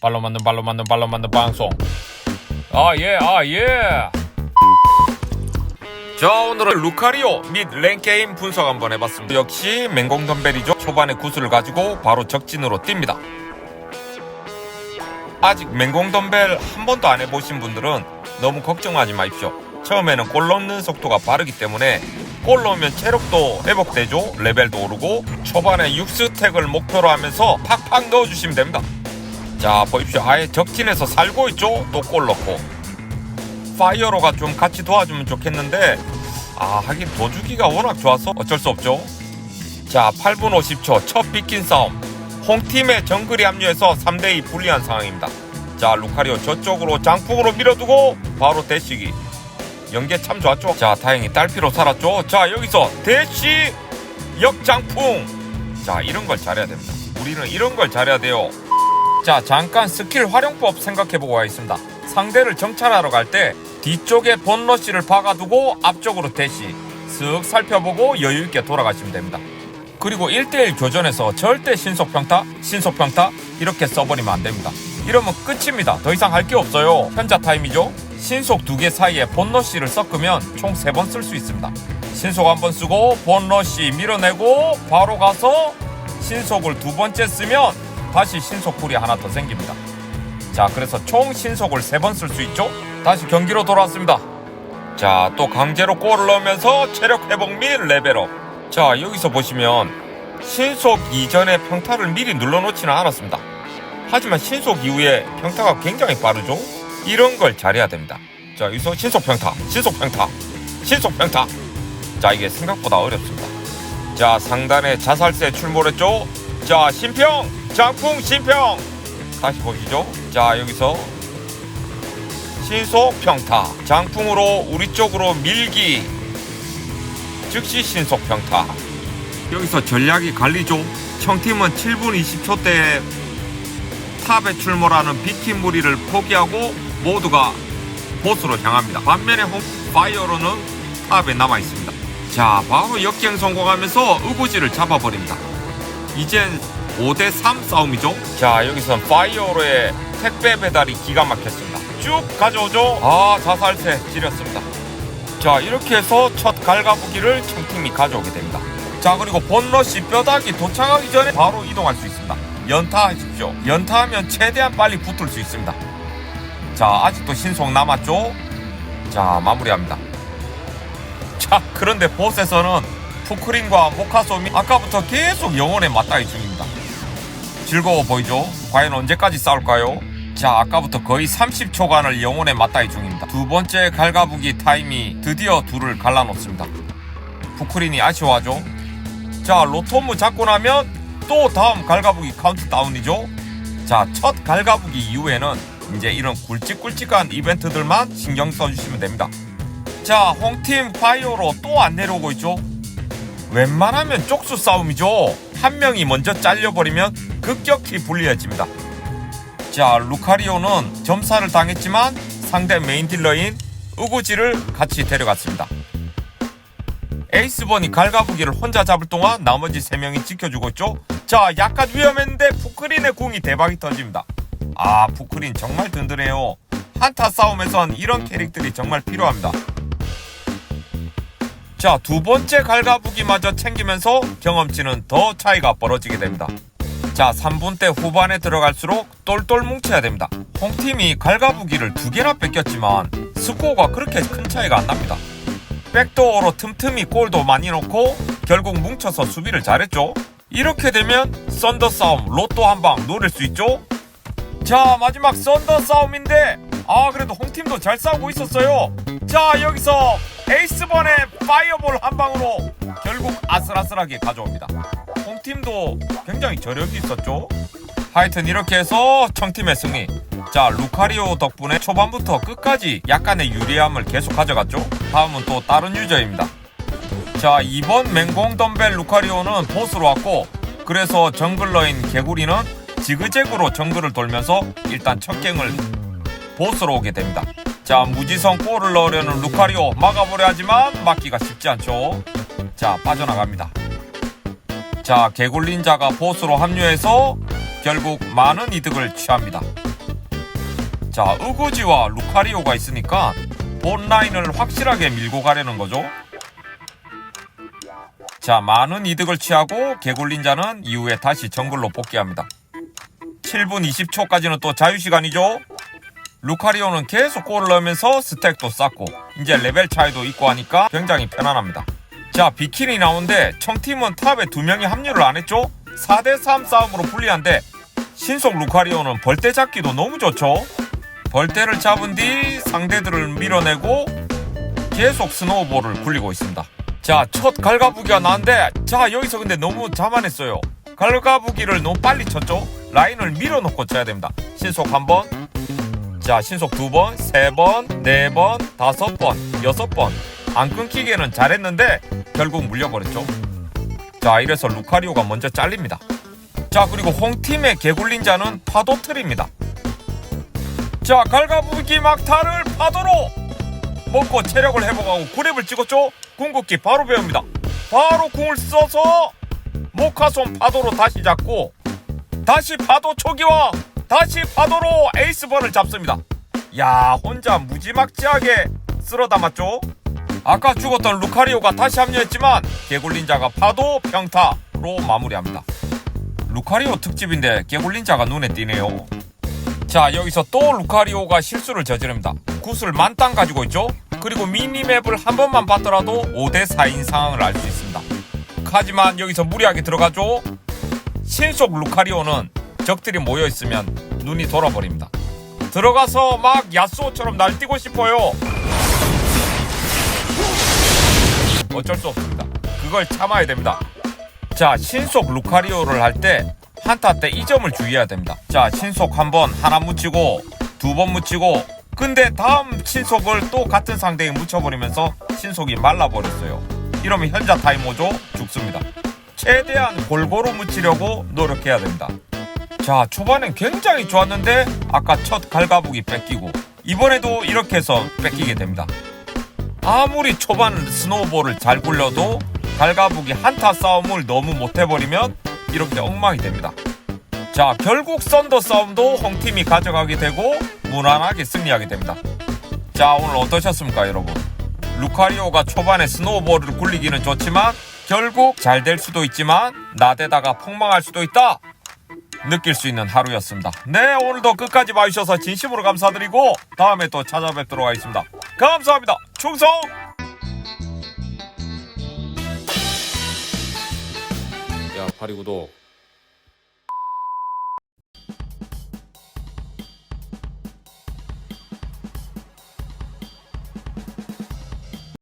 발로 만든 발로 만든 발로 만든 방송. 아예 아 예. 자 오늘은 루카리오 및 랭게임 분석 한번 해봤습니다. 역시 맹공 덤벨이죠. 초반에 구슬을 가지고 바로 적진으로 뜁니다. 아직 맹공 덤벨 한 번도 안 해보신 분들은 너무 걱정하지 마십시오. 처음에는 골 넣는 속도가 빠르기 때문에 골 넣으면 체력도 회복되죠. 레벨도 오르고 초반에 6스택을 목표로 하면서 팍팍 넣어주시면 됩니다 자 보십시오. 아예 적진에서 살고 있죠? 또 골 넣고. 파이어로가 좀 같이 도와주면 좋겠는데 아 하긴 도주기가 워낙 좋아서 어쩔 수 없죠. 자 8분 50초. 첫 비킨 싸움. 홍팀의 정글이 합류해서 3대2 불리한 상황입니다. 자 루카리오 저쪽으로 장풍으로 밀어두고 바로 대시기. 연계 참 좋았죠? 자 다행히 딸피로 살았죠? 자 여기서 대시 역장풍. 자 이런 걸 잘해야 됩니다. 우리는 이런 걸 잘해야 돼요 자 잠깐 스킬 활용법 생각해보고 가겠습니다. 상대를 정찰하러 갈 때 뒤쪽에 본러시를 박아두고 앞쪽으로 대시 쓱 살펴보고 여유있게 돌아가시면 됩니다. 그리고 1대1 교전에서 절대 신속평타 신속평타 이렇게 써버리면 안됩니다. 이러면 끝입니다. 더 이상 할 게 없어요. 현자 타임이죠? 신속 두 개 사이에 본러시를 섞으면 총 세 번 쓸 수 있습니다. 신속 한 번 쓰고 본러시 밀어내고 바로 가서 신속을 두 번째 쓰면 다시 신속쿨이 하나 더 생깁니다. 자, 그래서 총 신속을 세 번 쓸 수 있죠? 다시 경기로 돌아왔습니다. 자, 또 강제로 골을 넣으면서 체력 회복 및 레벨업. 자, 여기서 보시면 신속 이전에 평타를 미리 눌러놓지는 않았습니다. 하지만 신속 이후에 평타가 굉장히 빠르죠? 이런 걸 잘해야 됩니다. 자, 여기서 신속 평타, 신속 평타, 신속 평타. 자, 이게 생각보다 어렵습니다. 자, 상단에 자살세 출몰했죠? 자, 신평! 장풍 신평! 다시 보시죠. 자, 여기서 신속 평타. 장풍으로 우리 쪽으로 밀기. 즉시 신속 평타. 여기서 전략이 갈리죠. 청팀은 7분 20초 때 탑에 출몰하는 비킨 무리를 포기하고 모두가 보스로 향합니다. 반면에 홈 파이어로는 탑에 남아 있습니다. 자, 바로 역행 성공하면서 의구지를 잡아버립니다. 이젠 5대3 싸움이죠. 자, 여기선 파이어로의 택배 배달이 기가 막혔습니다. 쭉 가져오죠. 아, 자살세 지렸습니다. 자, 이렇게 해서 첫 갈가부기를 청팀이 가져오게 됩니다. 자, 그리고 본러시 뼈다귀 도착하기 전에 바로 이동할 수 있습니다. 연타하십시오. 연타하면 최대한 빨리 붙을 수 있습니다. 자, 아직도 신속 남았죠? 자, 마무리합니다. 자, 그런데 보스에서는 푸크린과 모카솜이 아까부터 계속 영혼의 맞다이 중입니다. 즐거워 보이죠? 과연 언제까지 싸울까요? 자, 아까부터 거의 30초간을 영혼의 맞다이 중입니다. 두 번째 갈가부기 타임이 드디어 둘을 갈라놓습니다. 푸크린이 아쉬워하죠? 자, 로토무 잡고 나면 또 다음 갈가부기 카운트다운이죠? 자, 첫 갈가부기 이후에는 이제 이런 굵직굵직한 이벤트들만 신경 써주시면 됩니다. 자, 홍팀 파이어로 또 안 내려오고 있죠? 웬만하면 쪽수 싸움이죠. 한 명이 먼저 잘려버리면 급격히 불리해집니다. 자, 루카리오는 점사를 당했지만 상대 메인 딜러인 우구지를 같이 데려갔습니다. 에이스번이 갈가부기를 혼자 잡을 동안 나머지 3명이 지켜주고 있죠. 자, 약간 위험했는데 푸크린의 궁이 대박이 터집니다. 아, 푸크린 정말 든든해요. 한타 싸움에선 이런 캐릭들이 정말 필요합니다. 자, 두 번째 갈가부기마저 챙기면서 경험치는 더 차이가 벌어지게 됩니다. 자, 3분 때 후반에 들어갈수록 똘똘 뭉쳐야 됩니다. 홍팀이 갈가부기를 두 개나 뺏겼지만 스코어가 그렇게 큰 차이가 안 납니다. 백도어로 틈틈이 골도 많이 넣고 결국 뭉쳐서 수비를 잘했죠. 이렇게 되면 썬더 싸움 로또 한 방 노릴 수 있죠. 자 마지막 썬더 싸움인데 아 그래도 홍팀도 잘 싸우고 있었어요. 자 여기서 에이스번의 파이어볼 한 방으로 결국 아슬아슬하게 가져옵니다. 홍팀도 굉장히 저력이 있었죠. 하여튼 이렇게 해서 청팀의 승리. 자, 루카리오 덕분에 초반부터 끝까지 약간의 유리함을 계속 가져갔죠. 다음은 또 다른 유저입니다. 자, 이번 맹공 덤벨 루카리오는 보스로 왔고, 그래서 정글러인 개구리는 지그재그로 정글을 돌면서 일단 첫 갱을 보스로 오게 됩니다. 자, 무지성 골을 넣으려는 루카리오 막아보려 하지만 막기가 쉽지 않죠. 자, 빠져나갑니다. 자, 개굴린자가 보스로 합류해서 결국 많은 이득을 취합니다. 자, 우구지와 루카리오가 있으니까 본 라인을 확실하게 밀고 가려는 거죠. 자, 많은 이득을 취하고 개굴린자는 이후에 다시 정글로 복귀합니다. 7분 20초까지는 또 자유시간이죠. 루카리오는 계속 골을 넣으면서 스택도 쌓고 이제 레벨 차이도 있고 하니까 굉장히 편안합니다. 자, 비키니 나오는데 청팀은 탑에 두 명이 합류를 안 했죠? 4대3 싸움으로 불리한데 신속 루카리오는 벌떼 잡기도 너무 좋죠? 벌떼를 잡은 뒤 상대들을 밀어내고 계속 스노우볼을 굴리고 있습니다. 자, 첫 갈가부기가 나왔는데 자, 여기서 근데 너무 자만했어요. 갈가부기를 너무 빨리 쳤죠? 라인을 밀어놓고 쳐야 됩니다. 신속 한 번, 자, 신속 두 번, 세 번, 네 번, 다섯 번, 여섯 번. 안 끊기기에는 잘했는데 결국 물려버렸죠. 자, 이래서 루카리오가 먼저 잘립니다. 자, 그리고 홍팀의 개굴린자는 파도틀입니다. 자, 갈가부기 막타를 파도로 먹고 체력을 회복하고 구랩을 찍었죠. 궁극기 바로 배웁니다. 바로 궁을 써서 모카손 파도로 다시 잡고 다시 파도 초기와 다시 파도로 에이스번을 잡습니다. 야 혼자 무지막지하게 쓸어 담았죠. 아까 죽었던 루카리오가 다시 합류했지만 개굴린자가 파도 평타로 마무리합니다. 루카리오 특집인데 개굴린자가 눈에 띄네요. 자 여기서 또 루카리오가 실수를 저지릅니다. 구슬 만땅 가지고 있죠. 그리고 미니맵을 한 번만 봤더라도 5대 4인 상황을 알 수 있습니다. 하지만 여기서 무리하게 들어가죠. 신속 루카리오는 적들이 모여 있으면 눈이 돌아버립니다. 들어가서 막 야스오처럼 날뛰고 싶어요. 어쩔 수 없습니다. 그걸 참아야 됩니다. 자, 신속 루카리오를 할 때 한타 때 이 점을 주의해야 됩니다. 자, 신속 한 번 하나 묻히고 두 번 묻히고 근데 다음 신속을 또 같은 상대에 묻혀버리면서 신속이 말라버렸어요. 이러면 현자 타이머죠 죽습니다. 최대한 골고루 묻히려고 노력해야 됩니다. 자, 초반엔 굉장히 좋았는데 아까 첫 갈가부기 뺏기고 이번에도 이렇게 해서 뺏기게 됩니다. 아무리 초반 스노우볼을 잘 굴려도 갈가부기 한타 싸움을 너무 못해버리면 이렇게 엉망이 됩니다. 자, 결국 썬더 싸움도 홍팀이 가져가게 되고 무난하게 승리하게 됩니다. 자, 오늘 어떠셨습니까, 여러분? 루카리오가 초반에 스노우볼을 굴리기는 좋지만 결국 잘 될 수도 있지만 나대다가 폭망할 수도 있다. 느낄 수 있는 하루였습니다. 네, 오늘도 끝까지 봐주셔서 진심으로 감사드리고 다음에 또 찾아뵙도록 하겠습니다. 감사합니다. 충성! 야 파리 구독